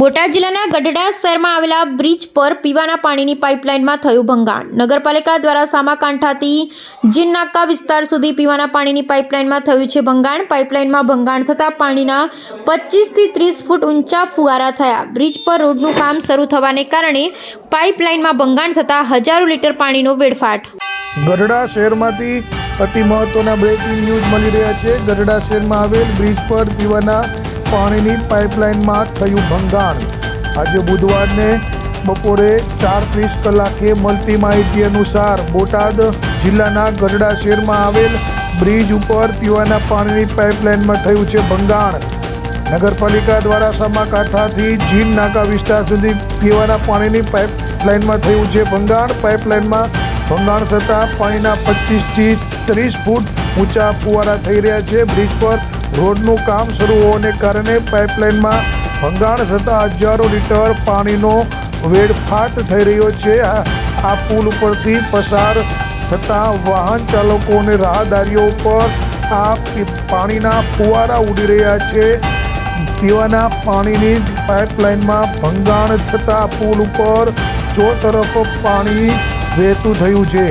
બોટાદ જિલ્લાના ગઢડા શહેરમાં આવેલા બ્રિજ પર પીવાના પાણીની પાઇપલાઇનમાં થયું ભંગાણ. નગરપાલિકા દ્વારા સામાકાંઠાથી જીનનાકા વિસ્તાર સુધી પીવાના પાણીની પાઇપલાઇનમાં થયું છે ભંગાણ. પાઇપલાઇનમાં ભંગાણ થતાં પાણીના પચીસથી ત્રીસ ફૂટ ઊંચા ફુવારા થયા. બ્રિજ પર રોડનું કામ શરૂ થવાને કારણે પાઇપલાઇનમાં ભંગાણ થતાં હજારો લીટર પાણીનો વેડફાટ. ગઢડા શહેરમાંથી અતિ મહત્વના બ્રેકિંગ ન્યૂઝ મળી રહ્યા છે. ગઢડા શહેરમાં આવેલ બ્રિજ પર પીવાના પાણીની પાઇપલાઇનમાં થયું ભંગાણ. આજે બુધવારને બપોરે ચાર ત્રીસ કલાકે મળતી માહિતી અનુસાર બોટાદ જિલ્લાના ગઢડા શહેરમાં આવેલ બ્રિજ ઉપર પીવાના પાણીની પાઇપલાઇનમાં થયું છે ભંગાણ. નગરપાલિકા દ્વારા સમાકાંઠાથી જીન નાકા વિસ્તાર સુધી પીવાના પાણીની પાઇપલાઇનમાં થયું છે ભંગાણ. પાઇપલાઇનમાં ભંગાણ થતાં પાણીના પચીસથી ત્રીસ ફૂટ ઊંચા ફુવારા થઈ રહ્યા છે. બ્રિજ પર રોડનું કામ શરૂ હોવાને કારણે પાઇપલાઇનમાં ભંગાણ થતાં હજારો લીટર પાણીનો વેડફાટ થઈ રહ્યો છે. આ પુલ ઉપરથી પસાર થતાં વાહન ચાલકો અને રાહદારીઓ ઉપર આ પાણીના ફુવારા ઉડી રહ્યા છે. પીવાના પાણીની પાઇપલાઇનમાં ભંગાણ થતાં પુલ ઉપર ચો તરફ પાણી વહેતું થયું છે.